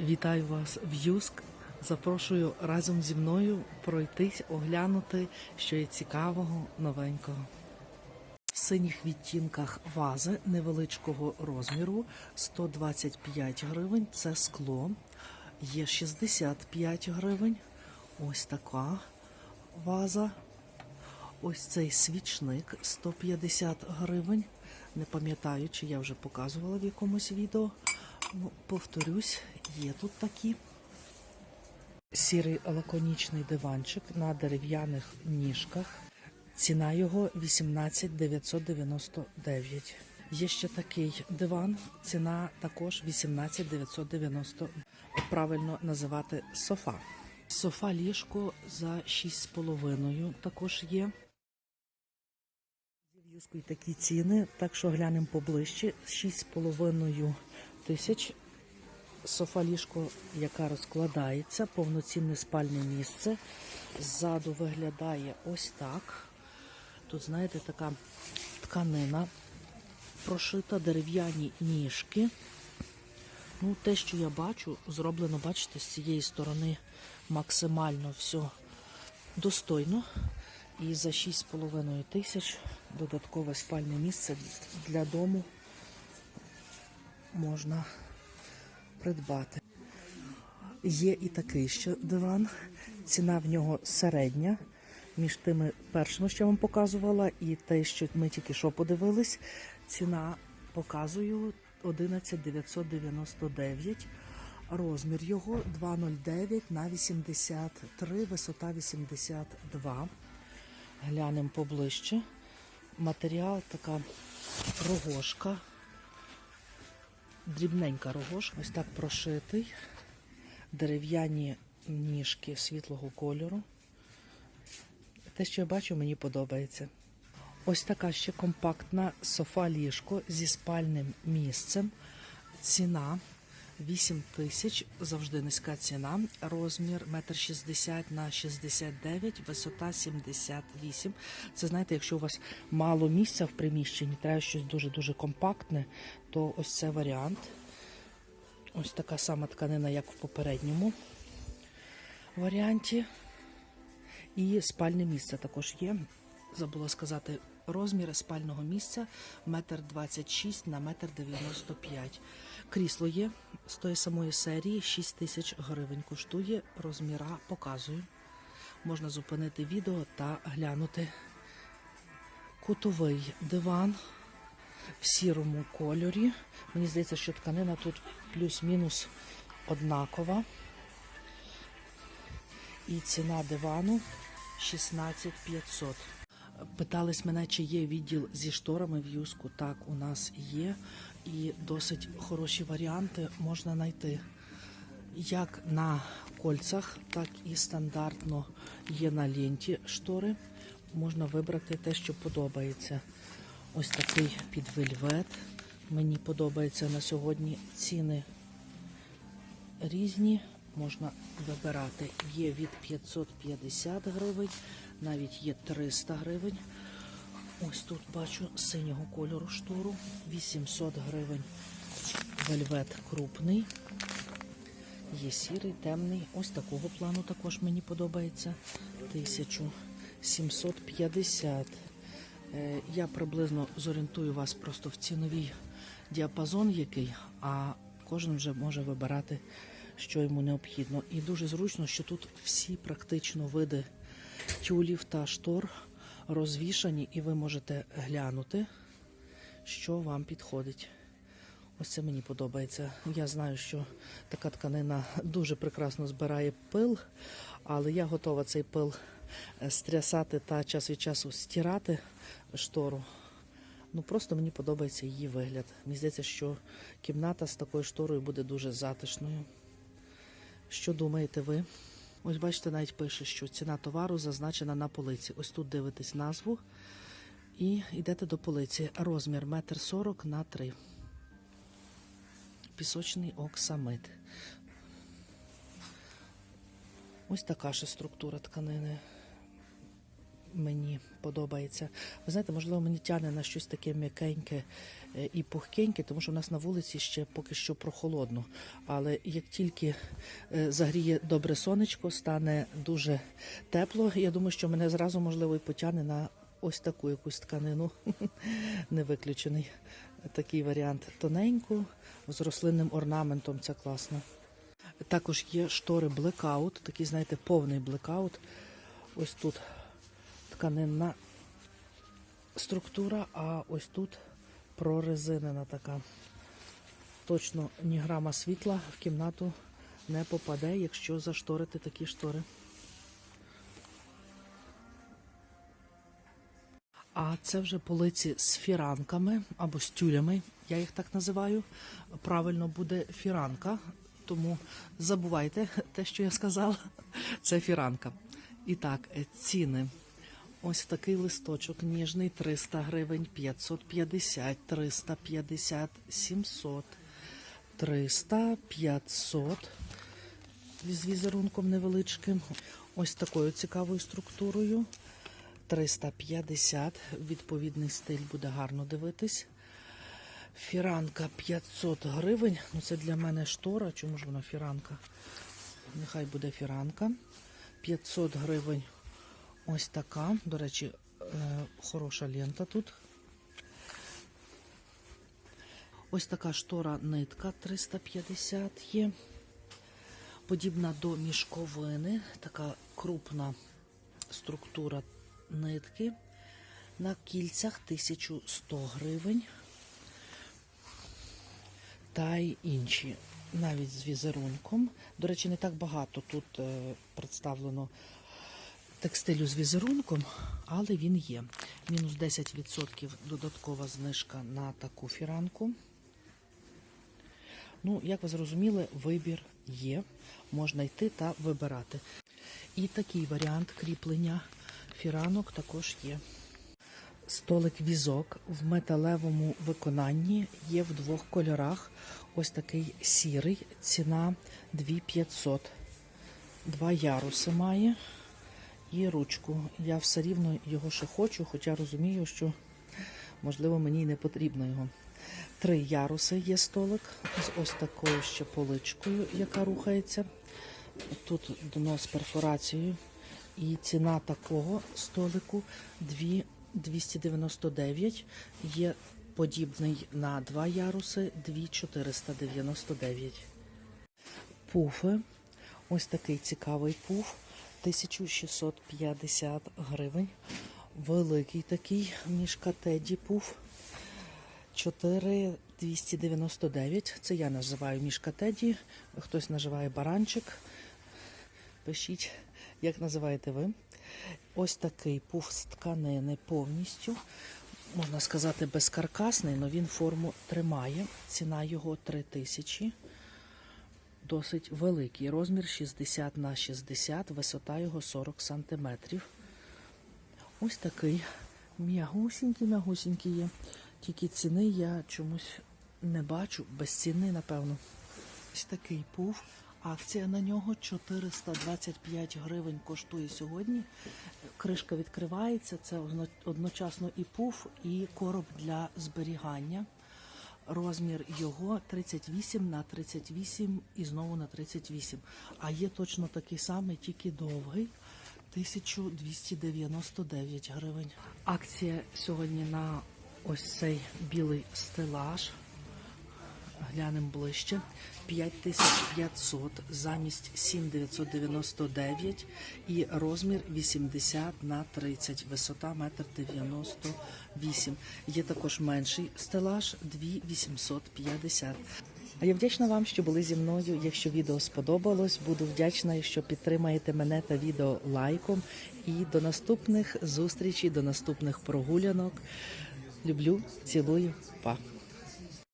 Вітаю вас в Юск. Запрошую разом зі мною пройтись, оглянути, що є цікавого, новенького. В синіх відтінках вази невеличкого розміру 125 гривень. Це скло. Є 65 гривень. Ось така ваза. Ось цей свічник 150 гривень. Не пам'ятаю, чи я вже показувала в якомусь відео. Ну, повторюсь, є тут такі. Сірий лаконічний диванчик на дерев'яних ніжках. Ціна його 18 999. Є ще такий диван. Ціна також 18 990. Правильно називати софа. Софа ліжко за 6,5 також є. Й такі ціни, так що глянемо поближче. 6,5 тисяч. Софа ліжко, яка розкладається, повноцінне спальне місце. Ззаду виглядає ось так. Тут, знаєте, така тканина прошита, дерев'яні ніжки. Ну, те, що я бачу, зроблено, бачите, з цієї сторони максимально все достойно. І за 6,5 тисяч додаткове спальне місце для дому можна придбати. Є і такий ще диван. Ціна в нього середня. Між тими першими, що я вам показувала, і те, що ми тільки що подивились. Ціна показую 11 999. Розмір його 2,09 на 83, висота 82. Глянемо поближче. Матеріал така рогошка. Дрібненька рогож, Ось так прошитий. Дерев'яні ніжки світлого кольору. Те, що я бачу, мені подобається. Ось така ще компактна софа-ліжко зі спальним місцем. Ціна 8 тисяч, завжди низька ціна. Розмір 1,60 м на 69, висота 78. Це знаєте, якщо у вас мало місця в приміщенні, треба щось дуже-дуже компактне, то ось це варіант. Ось така сама тканина, як в попередньому варіанті. І спальне місце також є. Забула сказати, розміри спального місця 1,26 на 1,95 м. Крісло є з тої самої серії 6 тисяч гривень. Коштує розміра, показую. Можна зупинити відео та глянути. Кутовий диван в сірому кольорі. Мені здається, що тканина тут плюс-мінус однакова. І ціна дивану 16 500. Питались мене, чи є відділ зі шторами в юску. Так, у нас є. І досить хороші варіанти можна знайти. Як на кольцах, так і стандартно є на ленті штори. Можна вибрати те, що подобається. Ось такий під вельвет. Мені подобається на сьогодні ціни різні. Можна вибирати. Є від 550 гривень, навіть є 300 гривень. Ось тут бачу синього кольору штору. 800 гривень. Вельвет крупний. Є сірий, темний. Ось такого плану також мені подобається. 1750. Е, Я приблизно зорієнтую вас просто в ціновий діапазон який, а кожен вже може вибирати, що йому необхідно. І дуже зручно, що тут всі практично види тюлів та штор розвішані, і ви можете глянути, що вам підходить. Ось це мені подобається. Я знаю, що така тканина дуже прекрасно збирає пил, але я готова цей пил е, стрясати та час від часу стирати штору. Ну просто мені подобається її вигляд. Мені здається, що кімната з такою шторою буде дуже затишною. Що думаєте ви? Ось бачите, навіть пише, що ціна товару зазначена на полиці. Ось тут дивитесь назву і йдете до полиці. Розмір 1,40 м на 3 Пісочний оксамит. Ось така ще структура тканини. Мені подобається. Ви знаєте, можливо, мені тягне на щось таке м'якеньке е, і пухкеньке, тому що в нас на вулиці ще поки що прохолодно. Але як тільки е, загріє добре сонечко, стане дуже тепло. Я думаю, що мене зразу можливо і потягне на ось таку якусь тканину. Не виключений такий варіант. Тоненьку з рослинним орнаментом. Це класно. Також є штори блекаут, такий, знаєте, повний блекаут. Ось тут тканинна структура, а ось тут прорезинена така. Точно ні грама світла в кімнату не попаде, якщо зашторити такі штори. А це вже полиці з фіранками або з тюлями, я їх так називаю. Правильно буде фіранка, тому забувайте те, що я сказала. Це фіранка. І так, е, ціни. Ось такий листочок ніжний 300 гривень, 550, 350, 700, 300, 500 з візерунком невеличким. Ось такою цікавою структурою. 350. Відповідний стиль буде гарно дивитись. Фіранка 500 гривень. Ну це для мене штора. Чому ж вона фіранка? Нехай буде фіранка. 500 гривень. Ось така. До речі, е, хороша лента тут. Ось така штора нитка 350 є. Подібна до мішковини. Така крупна структура нитки. На кільцях 1100 гривень. Та й інші. Навіть з візерунком. До речі, не так багато тут е, представлено текстилю з візерунком, але він є. Мінус 10% додаткова знижка на таку фіранку. Ну, як ви зрозуміли, вибір є. Можна йти та вибирати. І такий варіант кріплення фіранок також є. Столик візок в металевому виконанні є в двох кольорах. Ось такий сірий, ціна 2500. Два яруси має і ручку. Я все рівно його ще хочу, хоча розумію, що можливо мені й не потрібно його. Три яруси є столик з ось такою ще поличкою, яка рухається. Тут дно з перфорацією. І ціна такого столику 2 299. Є подібний на два яруси 2499. Пуфи. Ось такий цікавий пуф. 1650 гривень. Великий такий мішка Теді пуф. 4299. Це я називаю мішка Теді. Хтось називає баранчик. Пишіть, як називаєте ви. Ось такий пуф з тканини повністю. Можна сказати, безкаркасний, але він форму тримає. Ціна його 3000. Досить великий. Розмір 60 на 60, висота його 40 см. Ось такий м'ягусінький, м'ягусінький є. Тільки ціни я чомусь не бачу. Без ціни, напевно. Ось такий пуф. Акція на нього 425 гривень коштує сьогодні. Кришка відкривається. Це одночасно і пуф, і короб для зберігання. Розмір його 38 на 38 і знову на 38. А є точно такий самий, тільки довгий. 1299 гривень. Акція сьогодні на ось цей білий стелаж. Глянемо ближче. 5500 замість 7999 і розмір 80 на 30, висота 1,98 м. Є також менший стелаж 2850. А я вдячна вам, що були зі мною. Якщо відео сподобалось, буду вдячна, що підтримаєте мене та відео лайком. І до наступних зустрічей, до наступних прогулянок. Люблю, цілую, па.